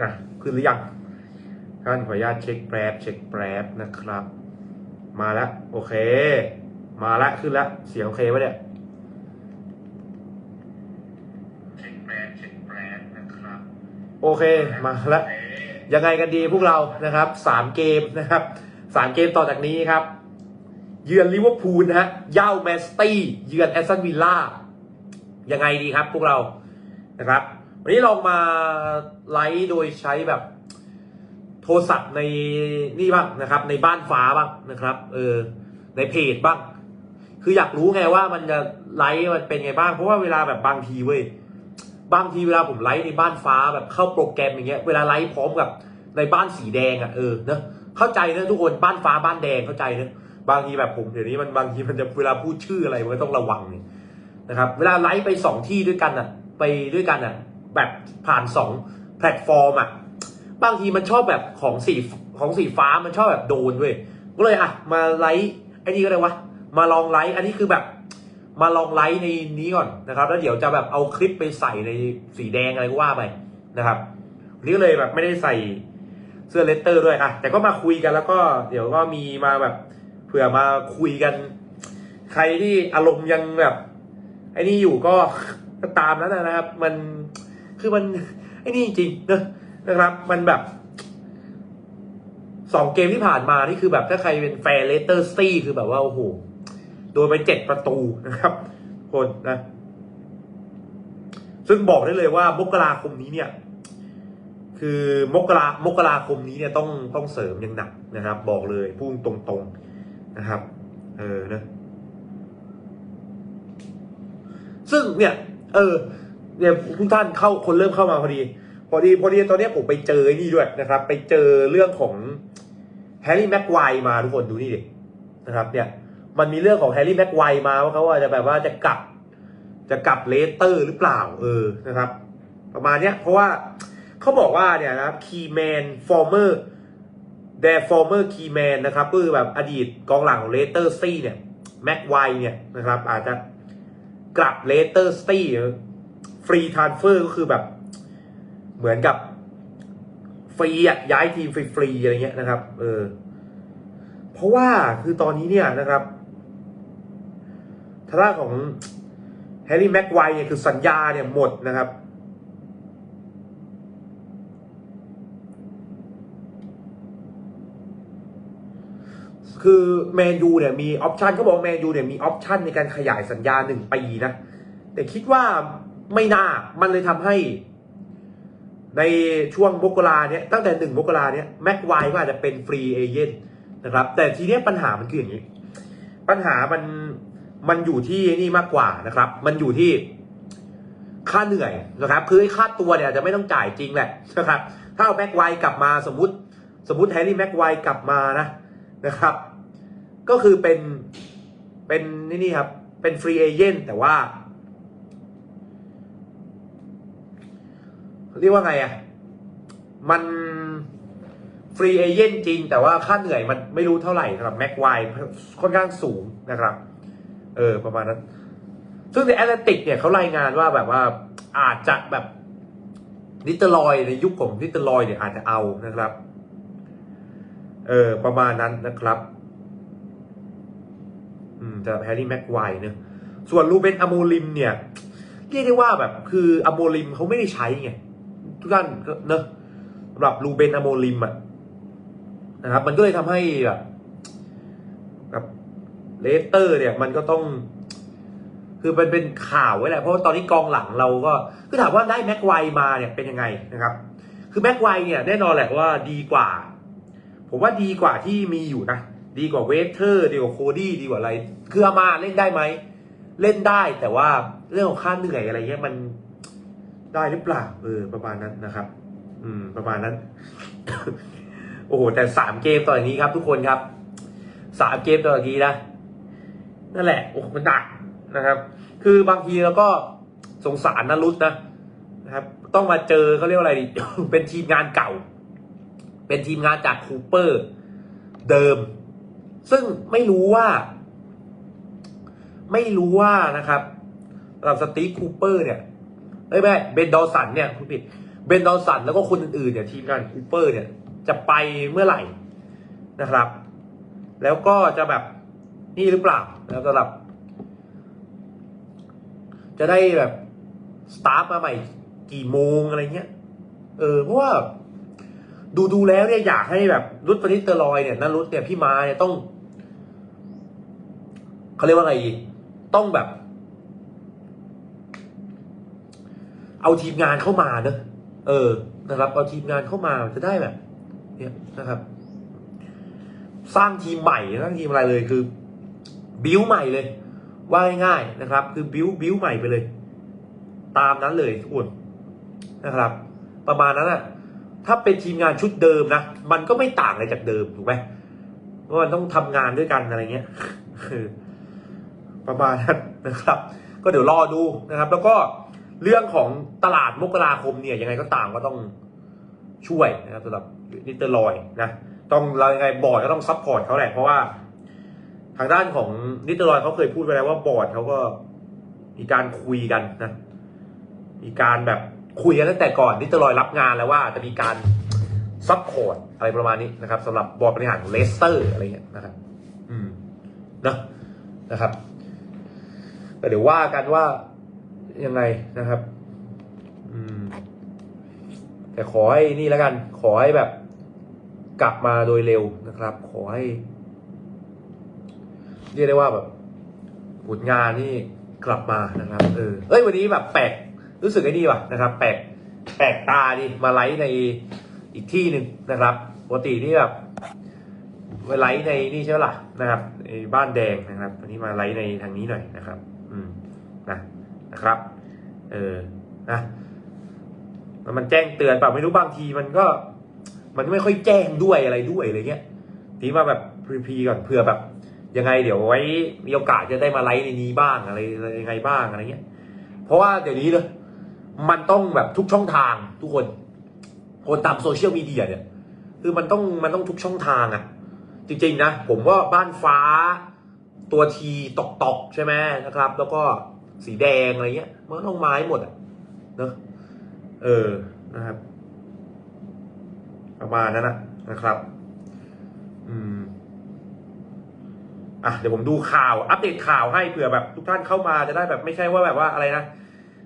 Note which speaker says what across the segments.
Speaker 1: อะขึ้นหรือยังท่านขออนุญาตเช็คแป๊บเช็คแป๊บนะครับ มาแล้วโอเค มาแล้วขึ้นแล้วเสียงโอเคปะเนี่ย
Speaker 2: เช็คแบรนด์เช็คแบรนด์นะครับ
Speaker 1: โอเคมาแล้วยังไงกันดีพวกเรานะครับสามเกมนะครับสามเกมต่อจากนี้ครับ เยือนลิเวอร์พูลนะฮะเย่าแมนสตี้เยือนแอสตันวิลล่ายังไงดีครับพวกเรานะครับ วันนี้ลองมาไลฟ์โดยใช้แบบโทรศัพท์ในนี่บ้างนะครับ ในบ้านฟ้าบ้างนะครับ เออ ในเพจบ้าง คืออยากรู้ไงว่ามันจะไลฟ์มันเป็นไงบ้าง เพราะว่าเวลาแบบบางทีเว้ย บางทีเวลาผมไลฟ์ในบ้านฟ้าแบบเข้าโปรแกรมอย่างเงี้ย เวลาไลฟ์พร้อมกับในบ้านสีแดงอะ เออ เนะเข้าใจนะทุกคน บ้านฟ้าบ้านแดงเข้าใจนะบางทีแบบผมเดี๋ยวนี้มันบางทีมันจะเวลาพูดชื่ออะไรมันต้องระวังเนี่ยนะครับ เวลาไลฟ์ไปสองที่ด้วยกันอะ ไปด้วยกันอะ แบบผ่านสองแพลตฟอร์มอะบางทีมันชอบแบบของสีของสีฟ้ามันชอบแบบโดนเว้ยก็เลยอะมาไลฟ์ไอ้นี่ก็เลยวะมาลองไลฟ์อันนี้คือแบบ มาลองไลฟ์ในนี้ก่อนนะครับ แล้วเดี๋ยวจะแบบเอาคลิปไปใส่ในสีแดงอะไรก็ว่าไปนะครับวันนี้เลยแบบไม่ได้ใส่เสื้อเลสเตอร์ด้วยอะแต่ก็มาคุยกันแล้วก็เดี๋ยวก็มีมาแบบเผื่อมาคุยกัน ใครที่อารมณ์ยังแบบไอ้นี่อยู่ก็ก็ตามนั้นนะครับ มัน คือมันไอ้นี่จริงๆนะนะครับ มันแบบสองเกมที่ผ่านมานี่คือแบบถ้าใครเป็นแฟนเลสเตอร์ซี่คือแบบว่าโอ้โหโดนไปเจ็ดประตูนะครับ คนนะ ซึ่งบอกได้เลยว่ามกราคมนี้เนี่ย คือมกรามกราคมนี้เนี่ยต้องต้องเสริมอย่างหนักนะครับ บอกเลยพุ่งตรงๆนะครับ เออนะซึ่งเนี่ย เออ เนี่ยทุกท่านเข้าคนเริ่มเข้ามาพอดี พอดีพอดีตอนนี้ผมไปเจอนี่ด้วยนะครับ ไปเจอเรื่องของแฮร์รี่แม็กไวร์มาทุกคนดูนี่ดินะครับ เนี่ย มันมีเรื่องของแฮร์รี่แม็กไวร์มาว่าเขาว่าจะแบบว่าจะกลับ จะกลับเลสเตอร์หรือเปล่า เออนะครับ ประมาณเนี้ยเพราะว่าเขาบอกว่าเนี่ยนะครับคีแมนฟอร์เมอร์เดฟอร์เมอร์คีแมนนะครับก็คือแบบอดีตกองหลังของเลสเตอร์ซี่เนี่ยแม็กไวเนี่ยนะครับ อาจจะกลับเลสเตอร์ซี่ ฟรีทรานเฟอร์ก็คือแบบ เหมือนกับฟรีอะย้ายทีมฟรีๆอะไรเงี้ยนะครับ เออ เพราะว่าคือตอนนี้เนี่ยนะครับทางด้านของแฮร์รี่แม็กไวเนี่ยคือสัญญาเนี่ยหมดนะครับคือแมนยูเนี่ยมีออปชันเขาบอกแมนยูเนี่ยมีออปชันในการขยายสัญญาหนึ่งปีนะ แต่คิดว่า ไม่น่า มันเลยทำให้ ในช่วงมกราเนี่ยตั้งแต่หนึ่งมกราเนี่ยแม็กไวก็อาจจะเป็นฟรีเอเจนต์นะครับ แต่ทีเนี้ยปัญหามันคืออย่างนี้ ปัญหามันมันอยู่ที่นี่มากกว่านะครับ มันอยู่ที่ค่าเหนื่อยนะครับ คือค่าตัวเนี่ยอาจจะไม่ต้องจ่ายจริงแหละนะครับ ถ้าเอาแม็กไวกลับมาสมมติ สมมติแฮร์รี่แม็กไวกลับมานะนะครับ ก็คือเป็นเป็นนี่นี่ครับ เป็นฟรีเอเจนต์แต่ว่า เรียกว่าไงอะ มันฟรีเอเจนต์จริง แต่ว่าค่าเหนื่อยมันไม่รู้เท่าไหร่สำหรับแม็กไวค่อนข้างสูงนะครับ เออ ประมาณนั้น ซึ่งในแอตเลนติกเนี่ยเขารายงานว่าแบบว่าอาจจะแบบนิตลอยในยุคของนิตลอยเนี่ยอาจจะเอานะครับ เออ ประมาณนั้นนะครับ อืมจะแฮร์รี่แม็กไวเนะส่วนลูเบนอโมลิมเนี่ยเรียกได้ว่าแบบคืออโมลิมเขาไม่ได้ใช้ไง ทุกท่านก็เนอะสำหรับลูเบนอโมลิมอะนะครับ มันก็เลยทำให้แบบแบบเลสเตอร์ เนี่ย มันก็ต้อง คือมันเป็นข่าวไว้แหละเพราะว่าตอนนี้กองหลังเราก็คือถามว่าได้แม็กไวมาเนี่ยเป็นยังไงนะครับ คือแม็กไวเนี่ยแน่นอนแหละว่าดีกว่า ผมว่าดีกว่าที่มีอยู่นะดีกว่าเวเทอร์ ดีกว่าโคดี้ดีกว่าอะไร คืออามาเล่นได้ไหม เล่นได้แต่ว่าเรื่องของค่าเหนื่อยอะไรเงี้ยมัน ได้หรือเปล่าเออประมาณนั้นนะครับ อืม ประมาณนั้น โอ้โหแต่สามเกมต่ออย่างนี้ครับ ทุกคนครับสามเกมต่ออย่างนี้นะนั่นแหละโอ้โหมันหนักนะครับ คือบางทีเราก็สงสารนรุตนะนะครับ ต้องมาเจอเขาเรียกว่าอะไรดิเป็นทีมงานเก่า เป็นทีมงานจากคูเปอร์ เดิม ซึ่งไม่รู้ว่า ไม่รู้ว่านะครับสำหรับสตีฟคูเปอร์เนี่ย เอ้ยไม่เบนดอสันเนี่ยคุณผิดเบนดอลสันแล้วก็คนอื่นๆเนี่ยทีมงานคูเปอร์เนี่ยจะไปเมื่อไหร่นะครับ แล้วก็จะแบบนี่หรือเปล่าแล้วสำหรับ จะได้แบบสตาร์ทมาใหม่กี่โมงอะไรเงี้ยเออเพราะว่าดูดูแล้วเนี่ยอยากให้แบบรุดปนิสเตอรอยเนี่ยนั่นรุดเนี่ยพี่มาเนี่ยต้องเขาเรียกว่าไงดีต้องแบบ เอาทีมงานเข้ามาเนอะเออนะครับ เอาทีมงานเข้ามาจะได้แบบ เนี่ยนะครับ สร้างทีมใหม่สร้างทีมอะไรเลยคือ บิวใหม่เลย ว่าง่ายๆนะครับ คือบิวบิวใหม่ไปเลย ตามนั้นเลยทุกคนนะครับ ประมาณนั้นอะถ้าเป็นทีมงานชุดเดิมนะมันก็ไม่ต่างอะไรจากเดิมถูกไหมเพราะมันต้องทำงานด้วยกันอะไรเงี้ยประมาณนั้นนะครับ ก็เดี๋ยวรอดูนะครับ แล้วก็ เรื่องของตลาดมกราคมเนี่ยยังไงก็ตามก็ต้องช่วยนะครับสำหรับนิตเตอร์ลอยนะต้องเรายังไงบอร์ดก็ต้องซัพพอร์ตเขาแหละเพราะว่า ทางด้านของนิตเตอร์ลอยเขาเคยพูดไปแล้วว่าบอร์ดเขาก็มีการคุยกันนะ มีการแบบคุยกันตั้งแต่ก่อนนิตเตอร์ลอยรับงานแล้วว่าจะมีการซัพพอร์ตอะไรประมาณนี้นะครับสำหรับบอร์ดบริหารของเลสเตอร์อะไรเงี้ยนะครับ อืมนะนะครับแต่เดี๋ยวว่ากันว่า ยังไงนะครับ อืม แต่ขอให้นี่แล้วกัน ขอให้แบบ กลับมาโดยเร็วนะครับ ขอให้ เรียกได้ว่าแบบผลงานนี่กลับมานะครับ เออเอ้ยวันนี้แบบแปลกรู้สึกไอ้นี่ว่ะนะครับ แปลกแปลกตาดิมาไลฟ์ในอีกที่หนึ่งนะครับปกตินี่แบบมาไลฟ์ในนี่ใช่ไหมล่ะนะครับในบ้านแดงนะครับวันนี้มาไลฟ์ในทางนี้หน่อยนะครับ อืมนะ นะครับ เออนะมันแจ้งเตือนเปล่าไม่รู้บางทีมันก็ มันไม่ค่อยแจ้งด้วยอะไรด้วยอะไรเงี้ยทีมาแบบพรีๆก่อนเผื่อแบบ ยังไงเดี๋ยวไว้มีโอกาสจะได้มาไลฟ์ในนี้บ้างอะไรอะไรยังไงบ้างอะไรเงี้ย เพราะว่าเดี๋ยวนี้เลยมันต้องแบบทุกช่องทางทุกคน คนตามโซเชียลมีเดียเนี่ยคือมันต้องมันต้องทุกช่องทางอะ่ะ จริงๆนะ ผมว่าบ้านฟ้าตัวทีตอกตอกใช่ไหมนะครับ แล้วก็ สีแดงอะไรเงี้ยมันต้องไม้หมดอะเนอะเออนะครับ ประมาณนั้นนะนะครับ อืมอะเดี๋ยวผมดูข่าวอัปเดตข่าวให้เผื่อแบบ ทุกท่านเข้ามาจะได้แบบไม่ใช่ว่าแบบว่าอะไรนะ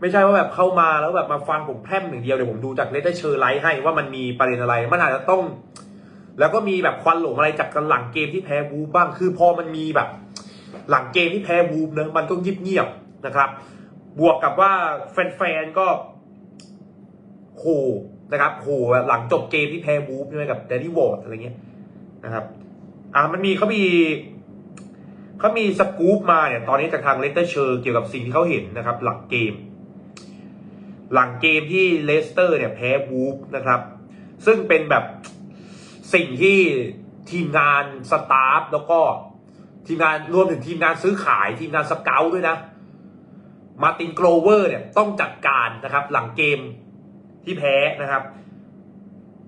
Speaker 1: ไม่ใช่ว่าแบบเข้ามาแล้วแบบมาฟังผมแพร่มหนึ่งเดียวเดี๋ยวผมดูจากเลตเชอร์ไลท์ให้ว่ามันมีประเด็นอะไร มันอาจจะต้อง แล้วก็มีแบบควันหลงอะไรจากกันหลังเกมที่แพ้วูบ้าง คือพอมันมีแบบ หลังเกมที่แพ้วูฟเนอะมันก็เงียบๆ นะครับ บวกกับว่าแฟนๆก็โหนะครับโหหลังจบเกมที่แพ้วูฟใช่ไหมกับแดนนี่วอร์ดอะไรเงี้ยนะครับ อ่ามันมีเขามีเขามีสกู๊ปมาเนี่ย ตอนนี้จากทางเลสเตอร์เชอร์เกี่ยวกับสิ่งที่เขาเห็นนะครับ หลังเกม หลังเกมที่เลสเตอร์เนี่ยแพ้วูฟนะครับ ซึ่งเป็นแบบสิ่งที่ทีมงานสตาฟแล้วก็ทีมงานรวมถึงทีมงานซื้อขายทีมงานสเกลด้วยนะ มาตินโกลเวอร์เนี่ยต้องจัดการนะครับ หลังเกมที่แพ้นะครับ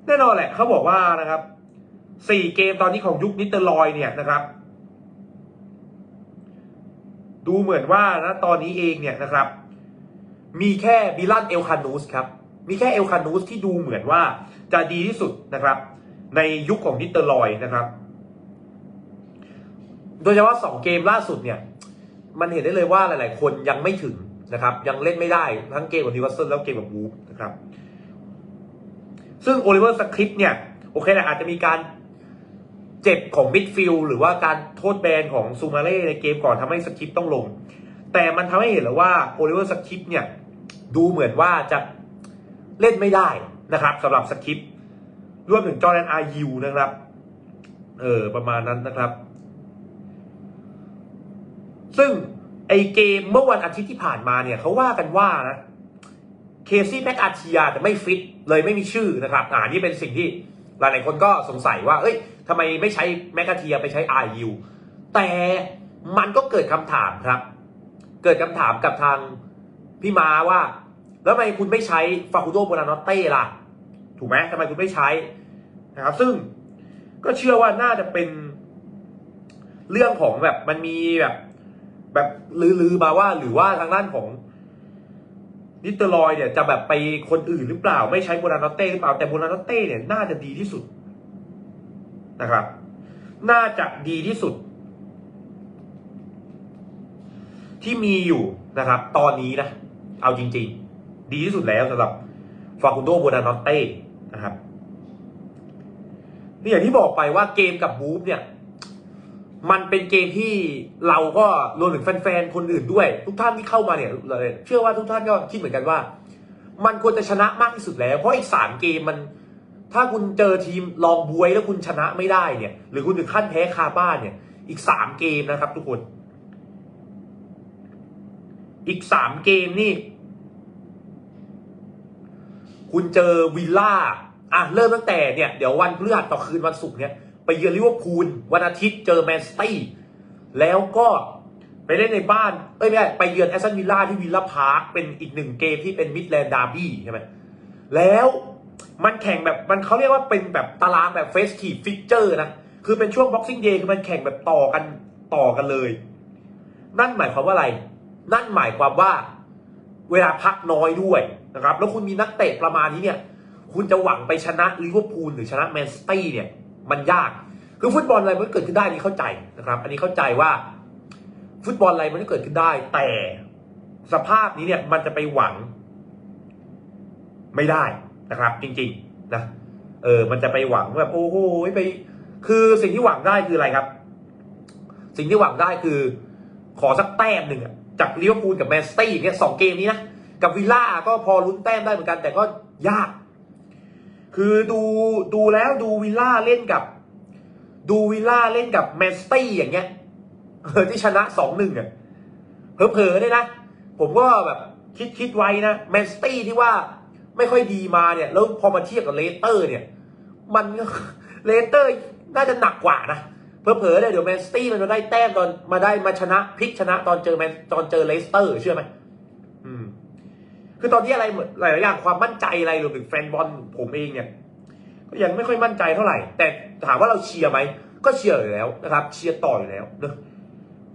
Speaker 1: แน่นอนแหละเขาบอกว่านะครับสี่เกมตอนนี้ของยุคนิเตอร์ลอยเนี่ยนะครับ ดูเหมือนว่านะตอนนี้เองเนี่ยนะครับ มีแค่บิลันเอลคานูสครับ มีแค่เอลคานูสที่ดูเหมือนว่าจะดีที่สุดนะครับ ในยุคของนิเตอร์ลอยนะครับ โดยเฉพาะสองเกมล่าสุดเนี่ย มันเห็นได้เลยว่าหลายๆ คนยังไม่ถึงนะครับ ยังเล่นไม่ได้ทั้งเกมกับนิวคาสเซิลแล้วเกมกับวูฟนะครับ ซึ่งโอลิเวอร์สคริปเนี่ย โอเคแหละอาจจะมีการเจ็บของมิดฟิลหรือว่าการโทษแบนของซูมาเล่ในเกมก่อนทำให้สคริปต์ต้องลง แต่มันทำให้เห็นแล้วว่าโอลิเวอร์สคริปต์เนี่ย ดูเหมือนว่าจะเล่นไม่ได้นะครับสำหรับสคริปต์รวมถึงจอร์แดนอายูนะครับ เออประมาณนั้นนะครับ ซึ่งไอเกมเมื่อวันอาทิตย์ที่ผ่านมาเนี่ยเขาว่ากันว่านะเคซี่แม็กอาเทียจะไม่ฟิตเลยไม่มีชื่อนะครับอ่านี่เป็นสิ่งที่หลายๆคนก็สงสัยว่าเอ้ยทำไมไม่ใช้แมกกาเทียไปใช้อายูแต่มันก็เกิดคำถามครับ เกิดคำถามกับทางพี่มาว่า แล้วทำไมคุณไม่ใช้ฟาคูโดโบนานอเต้ล่ะ ถูกไหมทำไมคุณไม่ใช้นะครับ ซึ่งก็เชื่อว่าน่าจะเป็นเรื่องของแบบมันมีแบบ แบบลือๆมาว่าหรือว่าทางด้านของนิตรอยเนี่ยจะแบบไปคนอื่นหรือเปล่า ไม่ใช้โบรานอตเต้หรือเปล่าแต่โบรานอตเต้เนี่ยน่าจะดีที่สุดนะครับ น่าจะดีที่สุด ที่มีอยู่นะครับ ตอนนี้นะ เอาจริง ๆ ดีที่สุดแล้วสำหรับฟาคุนโดโบรานอตเต้นะครับนี่อย่างที่บอกไปว่าเกมกับบูฟเนี่ย มันเป็นเกมที่เราก็รวมถึงแฟนๆคนอื่นด้วย ทุกท่านที่เข้ามาเนี่ยเลยเชื่อว่าทุกท่านก็คิดเหมือนกันว่า มันควรจะชนะมากที่สุดแล้ว เพราะอีกสามเกมมัน ถ้าคุณเจอทีมลองบวยแล้วคุณชนะไม่ได้เนี่ย หรือคุณถึงขั้นแพ้คาบ้านเนี่ย อีกสามเกมนะครับ ทุกคน อีกสามเกมนี่ คุณเจอวิลล่าอะเริ่มตั้งแต่เนี่ยเดี๋ยววันพฤหัสต่อคืนวันศุกร์เนี่ย เยือนลิเวอร์พูลวันอาทิตย์เจอแมนซิตี้แล้วก็ไปเล่นในบ้าน เอ้ยไม่ใช่ไปเยือนแอสตันวิลล่าที่วิลล่าพาร์คเป็นอีกหนึ่งเกมที่เป็นมิดแลนด์ดาร์บี้ใช่ไหมแล้วมันแข่งแบบมันเขาเรียกว่าเป็นแบบตารางแบบเฟสทีฟฟิกเจอร์นะ คือเป็นช่วงบ็อกซิ่งเดย์คือมันแข่งแบบต่อกันต่อกันเลย นั่นหมายความว่าอะไร นั่นหมายความว่าเวลาพักน้อยด้วยนะครับ แล้วคุณมีนักเตะประมาณนี้เนี่ย คุณจะหวังไปชนะลิเวอร์พูลหรือชนะแมนซิตี้เนี่ย มันยาก คือฟุตบอลอะไรมันก็เกิดขึ้นได้นี่เข้าใจนะครับ อันนี้เข้าใจว่า ฟุตบอลอะไรมันก็เกิดขึ้นได้ แต่สภาพนี้เนี่ยมันจะไปหวัง ไม่ได้นะครับ จริง ๆ นะเออ มันจะไปหวังแบบโอ้โหไป คือสิ่งที่หวังได้คืออะไรครับ สิ่งที่หวังได้คือ ขอสักแต้มหนึ่งจากลิเวอร์พูลกับแมนซิตี้เนี่ยสองเกมนี้นะกับวิลล่าก็พอลุ้นแต้มได้เหมือนกัน แต่ก็ยาก คือดูดูแล้วดูวิลล่าเล่นกับ ดูวิลล่าเล่นกับแมนซิตี้อย่างเงี้ยเออที่ชนะสองหนึ่งอะเผลอๆเนี่ยนะ ผมก็แบบคิดคิดไว้นะแมนซิตี้ที่ว่าไม่ค่อยดีมาเนี่ย แล้วพอมาเทียบกับเลสเตอร์ เนี่ย มันเลสเตอร์น่าจะหนักกว่านะเผลอๆเนี่ยเดี๋ยวแมนซิตี้มันมาได้แต้มตอนมาได้มาชนะพลิกชนะตอนเจอแมนตอนเจอเลสเตอร์เชื่อไหม คือตอนนี้อะไรหลายๆอย่างความมั่นใจอะไรรวมถึงแฟนบอลผมเองเนี่ยก็ยังไม่ค่อยมั่นใจเท่าไหร่ แต่ถามว่าเราเชียร์ไหมก็เชียร์อยู่แล้วนะครับ เชียร์ต่ออยู่แล้วเนอะ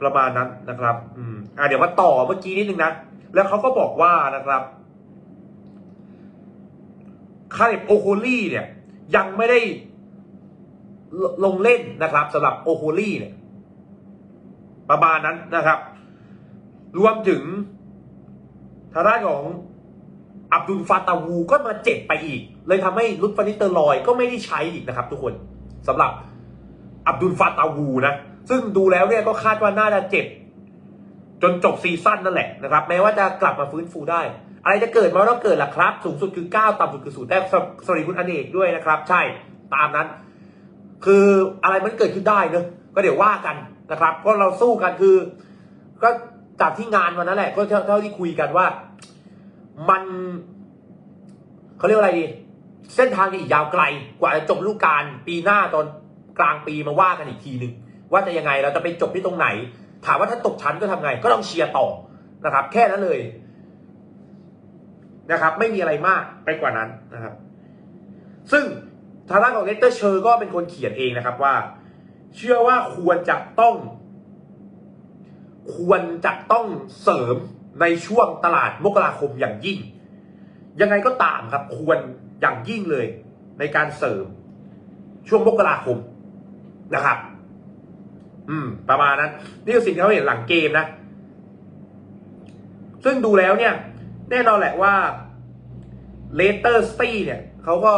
Speaker 1: ประมาณนั้นนะครับ อืมอ่าเดี๋ยวมาต่อเมื่อกี้นิดนึงนะแล้วเขาก็บอกว่านะครับคาเรบโอโคลี่เนี่ย ยังไม่ได้ลงเล่นนะครับสำหรับโอโคลี่เนี่ย ประมาณนั้นนะครับ รวมถึงทางด้านของ อับดุลฟาตาวูก็มาเจ็บไปอีก เลยทำให้ลุตฟานิเตอร์ลอยก็ไม่ได้ใช้อีกนะครับทุกคนสำหรับอับดุลฟาตาวูนะ ซึ่งดูแล้วเนี่ยก็คาดว่าน่าจะเจ็บ จนจบซีซั่นนั่นแหละนะครับ แม้ว่าจะกลับมาฟื้นฟูได้ อะไรจะเกิดมาต้องเกิดล่ะครับ สูงสุดคือ 9 ต่ำสุดคือศูนย์แต่สวัสดีคุณอเนกด้วยนะครับ ใช่ตามนั้น คืออะไรมันเกิดขึ้นได้เนอะก็เดี๋ยวว่ากันนะครับ ก็เราสู้กันคือ ก็จากที่งานวันนั้นแหละ ก็เท่าที่คุยกันว่า มันเขาเรียกว่าอะไรดี เส้นทางนี่อีกยาวไกล กว่าจะจบฤดูกกาลปีหน้าตอนกลางปีมาว่ากันอีกทีหนึ่งว่าจะยังไงเราจะไปจบที่ตรงไหน ถามว่าถ้าตกชั้นก็ทำไง ก็ต้องเชียร์ต่อนะครับ แค่นั้นเลยนะครับ ไม่มีอะไรมากไปกว่านั้นนะครับ ซึ่งทางด้านของเลสเตอร์เชอร์ก็เป็นคนเขียนเองนะครับว่า เชื่อว่าควรจะต้อง ควรจะต้องเสริม ในช่วงตลาดมกราคมอย่างยิ่ง ยังไงก็ตามครับควรอย่างยิ่งเลยในการเสริมช่วงมกราคมนะครับ อืม ประมาณนั้น นี่คือสิ่งที่เราเห็นหลังเกมนะ ซึ่งดูแล้วเนี่ย แน่นอนแหละว่าเลสเตอร์สตีเนี่ยเขาก็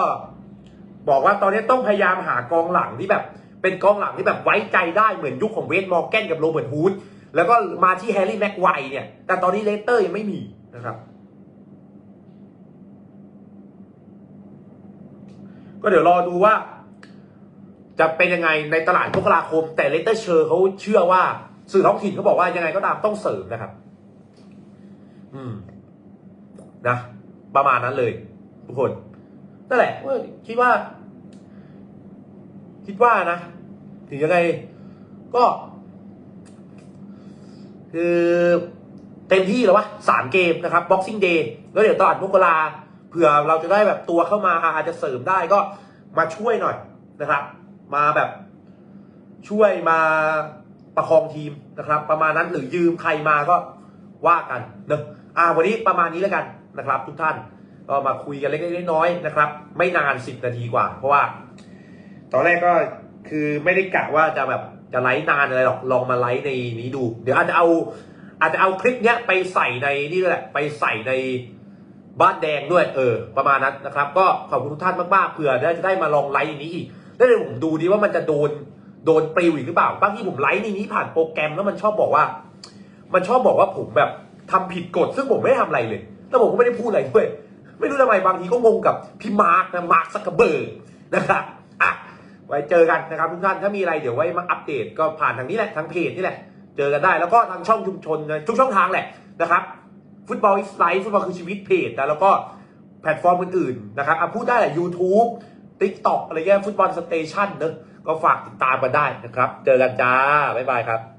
Speaker 1: บอกว่าตอนนี้ต้องพยายามหากองหลังที่แบบ เป็นกองหลังที่แบบไว้ใจได้เหมือนยุคของเวสต์มอร์แกนกับโรเบิร์ตฮูด แล้วก็มาที่แฮร์รี่แม็กไวเนี่ย แต่ตอนนี้เลสเตอร์ยังไม่มีนะครับ ก็เดี๋ยวรอดูว่า จะเป็นยังไงในตลาดมกราคม แต่เลสเตอร์เชอร์เขาเชื่อว่า สื่อท้องถิ่นเขาบอกว่ายังไงก็ตามต้องเสริมนะครับ อืม นะ ประมาณนั้นเลย ทุกคน นั่นแหละคิดว่า คิดว่านะ ถึงยังไง ก็ คือเต็มที่แล้ววะสามเกมนะครับ Boxing Day แล้วเดี๋ยวตลาดมกราเผื่อเราจะได้แบบตัวเข้ามาอาจจะเสริมได้ก็มาช่วยหน่อยนะครับ มาแบบช่วยมาประคองทีมนะครับ ประมาณนั้นหรือยืมใครมาก็ว่ากันเนอะอ่าวันนี้ประมาณนี้แล้วกันนะครับ ทุกท่านก็มาคุยกันเล็กๆน้อยๆนะครับ ไม่นาน10นาทีกว่า เพราะว่า ตอนแรกก็คือไม่ได้กะว่าจะแบบ จะไลฟ์นานอะไรหรอกลองมาไลฟ์ในนี้ดู เดี๋ยวอาจจะเอา อาจจะเอาคลิปเนี้ยไปใส่ในนี่ด้วยแหละ ไปใส่ในบ้านแดงด้วย เออ ประมาณนั้นนะครับ ก็ขอบคุณทุกท่านมากๆเผื่อจะได้มาลองไลฟ์ในนี้อีกแล้วเดี๋ยวผมดูดีว่ามันจะโดนโดนปลิวอีกหรือเปล่าบางที่ผมไลฟ์ในนี้ผ่านโปรแกรมแล้วมันชอบบอกว่า มันชอบบอกว่าผมแบบทำผิดกฎซึ่งผมไม่ได้ทำอะไรเลยแล้วผมก็ไม่ได้พูดอะไรด้วย ไม่รู้ทำไมบางทีก็งงกับพี่มาร์กนะมาร์คซักเกอร์เบิร์นะครับ ไว้เจอกันนะครับทุกท่านถ้ามีอะไรเดี๋ยวไว้มาอัปเดตก็ผ่านทางนี้แหละทางเพจนี่แหละ เจอกันได้แล้วก็ทางช่องชุมชนทุกช่องทางแหละนะครับ ฟุตบอลอิสไลฟ์ฟุตบอลคือชีวิตเพจนะแล้วก็แพลตฟอร์มอื่นๆนะครับอะพูดได้แหละ YouTube TikTok อะไรเงี้ยฟุตบอลสเตชันเนอะก็ฝากติดตามกันได้นะครับ เจอกันจ้า บ๊ายบายครับ